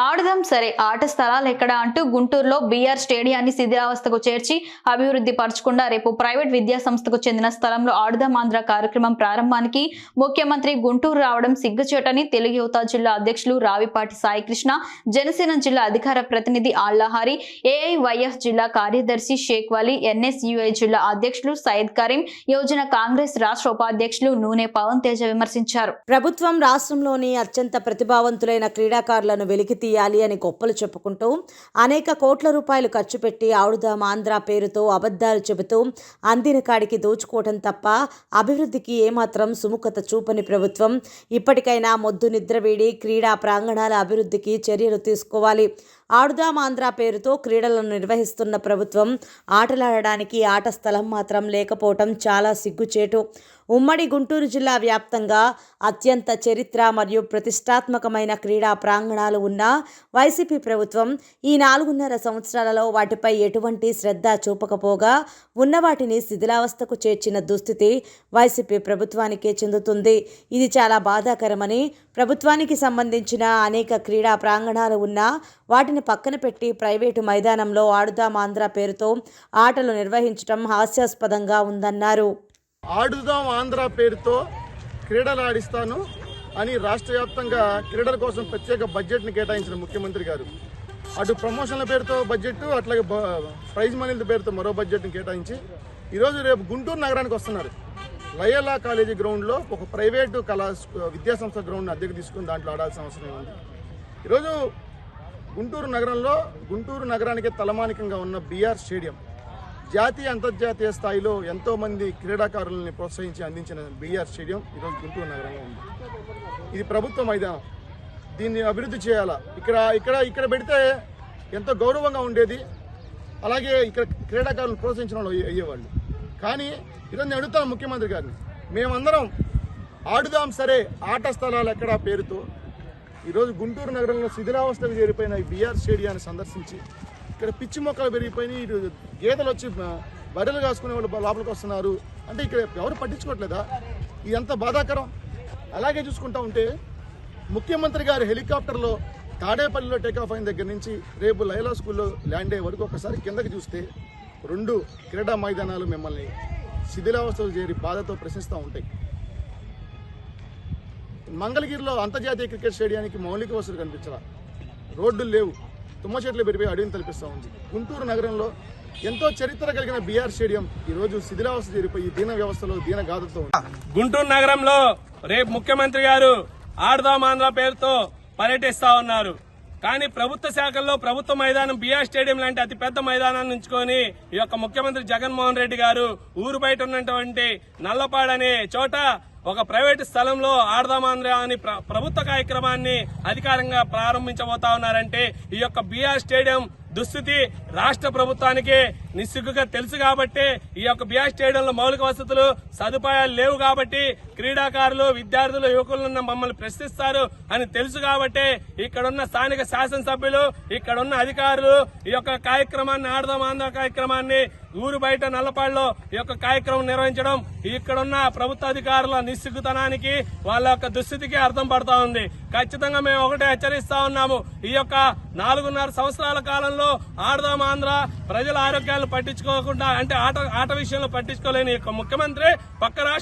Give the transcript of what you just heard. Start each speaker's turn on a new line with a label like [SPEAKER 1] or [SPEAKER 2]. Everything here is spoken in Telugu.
[SPEAKER 1] ఆడుదాం సరే ఆట స్థలాలు ఎక్కడ అంటూ గుంటూరులో బీఆర్ స్టేడియాన్ని శిథిలావస్థకు చేర్చి అభివృద్ధి పరచకుండా రేపు ప్రైవేట్ విద్యా సంస్థకు చెందిన స్థలంలో ఆడుదాం ఆంధ్ర కార్యక్రమం ప్రారంభానికి ముఖ్యమంత్రి గుంటూరు రావడం సిగ్గుచేటని తెలుగు యువత జిల్లా అధ్యక్షులు రావిపాటి సాయికృష్ణ జనసేన జిల్లా అధికార ప్రతినిధి ఆళ్ళహారి ఏఐవైఎఫ్ జిల్లా కార్యదర్శి షేక్ వలీ ఎన్ఎస్యుఐ జిల్లా అధ్యక్షులు సయ్యద్ కరీం యువజన కాంగ్రెస్ రాష్ట్ర ఉపాధ్యక్షులు నూనె పవన్ తేజ విమర్శించారు.
[SPEAKER 2] ప్రభుత్వం రాష్ట్రంలోని అత్యంత ప్రతిభావంతులైన క్రీడాకారులను వెలికి తీయాలి అని గొప్పలు చెప్పుకుంటూ అనేక కోట్ల రూపాయలు ఖర్చు పెట్టి ఆడుదాం ఆంధ్ర పేరుతో అబద్ధాలు చెబుతూ అందిన కాడికి దోచుకోవటం తప్ప అభివృద్ధికి ఏమాత్రం సుముఖత చూపని ప్రభుత్వం. ఇప్పటికైనా మొద్దు నిద్రవీడి క్రీడా ప్రాంగణాల అభివృద్ధికి చర్యలు తీసుకోవాలి. ఆడుదాం ఆంధ్ర పేరుతో క్రీడలను నిర్వహిస్తున్న ప్రభుత్వం ఆటలాడడానికి ఆట స్థలం మాత్రం లేకపోవటం చాలా సిగ్గుచేటు. ఉమ్మడి గుంటూరు జిల్లా వ్యాప్తంగా అత్యంత చరిత్ర మరియు ప్రతిష్టాత్మకమైన క్రీడా ప్రాంగణాలు ఉన్న వైసీపీ ప్రభుత్వం ఈ నాలుగున్నర సంవత్సరాలలో వాటిపై ఎటువంటి శ్రద్ధ చూపకపోగా ఉన్న వాటిని శిథిలావస్థకు చేర్చిన దుస్థితి వైసీపీ ప్రభుత్వానికే చెందుతుంది. ఇది చాలా బాధాకరమని ప్రభుత్వానికి సంబంధించిన అనేక క్రీడా ప్రాంగణాలు ఉన్నా వాటిని పక్కన పెట్టి ప్రైవేటు మైదానంలో ఆడుదాం ఆంధ్ర పేరుతో ఆటలు నిర్వహించడం హాస్యాస్పదంగా ఉందన్నారు.
[SPEAKER 3] ఆడుదాం ఆంధ్ర పేరుతో క్రీడలు ఆడిస్తాను అని రాష్ట్ర వ్యాప్తంగా క్రీడల కోసం ప్రత్యేక బడ్జెట్ని కేటాయించిన ముఖ్యమంత్రి గారు. అటు ప్రమోషన్ల పేరుతో బడ్జెట్ అట్లాగే బ- ప్రైజ్ మనీల పేరుతో మరో బడ్జెట్ని కేటాయించి ఈరోజు రేపు గుంటూరు నగరానికి వస్తున్నారు. లయలా కాలేజీ గ్రౌండ్లో ఒక ప్రైవేటు కళా విద్యాసంస్థ గ్రౌండ్ని అద్దెకు తీసుకుని దాంట్లో ఆడాల్సిన అవసరం ఉంది ఈరోజు గుంటూరు నగరంలో గుంటూరు నగరానికి తలమానికంగా ఉన్న బీఆర్ స్టేడియం జాతీయ అంతర్జాతీయ స్థాయిలో ఎంతో మంది క్రీడాకారులని ప్రోత్సహించి అందించిన బీఆర్ స్టేడియం ఈరోజు గుంటూరు నగరంలో ఉంది. ఇది ప్రభుత్వ మైదానం. దీన్ని అభివృద్ధి చేయాలా? ఇక్కడ ఇక్కడ ఇక్కడ పెడితే ఎంతో గౌరవంగా ఉండేది. అలాగే ఇక్కడ క్రీడాకారులను ప్రోత్సహించిన వాళ్ళు అయ్యేవాళ్ళు. కానీ ఈరోజు నేను అడుగుతాను ముఖ్యమంత్రి గారిని మేమందరం ఆడుదాం సరే ఆట స్థలాలు ఎక్కడా పేరుతో ఈరోజు గుంటూరు నగరంలో శిథిలావస్థకు చేరిపోయిన ఈ బీఆర్ స్టేడియాన్ని సందర్శించి ఇక్కడ పిచ్చి మొక్కలు పెరిగిపోయినాయి. ఇటు గేదెలు వచ్చి బర్రెలు కాసుకునే వాళ్ళు లోపలికి వస్తున్నారు. అంటే ఇక్కడ ఎవరు పట్టించుకోవట్లేదా? ఇది ఎంత బాధాకరం. అలాగే చూసుకుంటా ఉంటే ముఖ్యమంత్రి గారి హెలికాప్టర్లో తాడేపల్లిలో టేకాఫ్ అయిన దగ్గర నుంచి రేపు లైలా స్కూల్లో ల్యాండ్ అయ్యే వరకు ఒకసారి కిందకి చూస్తే రెండు క్రీడా మైదానాలు మిమ్మల్ని శిథిలావస్థలు చేరి బాధతో ప్రశ్నిస్తూ ఉంటాయి. మంగళగిరిలో అంతర్జాతీయ క్రికెట్ స్టేడియానికి మౌలిక వసతులు కనిపించరా రోడ్లు లేవు. తుమ్మ చెట్లు పెరిపోయి అడవిని తలపిస్తూ ఉంది. గుంటూరు నగరంలో ఎంతో చరిత్ర కలిగిన బీఆర్ స్టేడియం ఈ రోజు శిథిలావస్థ చేరిపోయి దీన వ్యవస్థలో దీన గాథతో
[SPEAKER 4] గుంటూరు నగరంలో రేపు ముఖ్యమంత్రి గారు ఆడదాం ఆంధ్ర పేరుతో పర్యటిస్తా ఉన్నారు. కానీ ప్రభుత్వ శాఖల్లో ప్రభుత్వ మైదానం బీఆర్ స్టేడియం లాంటి అతి పెద్ద మైదానాన్ని ఉంచుకొని ఈ యొక్క ముఖ్యమంత్రి జగన్మోహన్ రెడ్డి గారు ఊరు బయట ఉన్నటువంటి నల్లపాడు అనే చోట ఒక ప్రైవేటు స్థలంలో ఆడదామాంధ్ర అని ప్ర- ప్రభుత్వ కార్యక్రమాన్ని అధికారంగా ప్రారంభించబోతా ఉన్నారంటే ఈ యొక్క బిఆర్ స్టేడియం దుస్థితి రాష్ట్ర ప్రభుత్వానికి నిస్సిగ్గుగా తెలుసు కాబట్టి ఈ యొక్క బిఆర్ స్టేడియంలో మౌలిక వసతులు సదుపాయాలు లేవు కాబట్టి క్రీడాకారులు విద్యార్థులు యువకులను మమ్మల్ని ప్రశ్నిస్తారు అని తెలుసు కాబట్టి ఇక్కడున్న స్థానిక శాసనసభ్యులు ఇక్కడున్న అధికారులు ఈ యొక్క కార్యక్రమాన్ని ఆడదాం ఆంధ్ర కార్యక్రమాన్ని ఊరు బయట నల్లపాడులో ఈ యొక్క కార్యక్రమం నిర్వహించడం ఇక్కడున్న ప్రభుత్వ అధికారుల నిస్సిగ్గుతనానికి వాళ్ళ యొక్క దుస్థితికి అర్థం పడతా ఉంది. ఖచ్చితంగా మేము ఒకటే హెచ్చరిస్తా ఉన్నాము. ఈ యొక్క నాలుగున్నర సంవత్సరాల కాలంలో ఆడదాం ఆంధ్ర ప్రజల విషయాలు పట్టించుకోకుండా అంటే ఆట ఆట విషయంలో పట్టించుకోలేని ఒక యొక్క ముఖ్యమంత్రి పక్క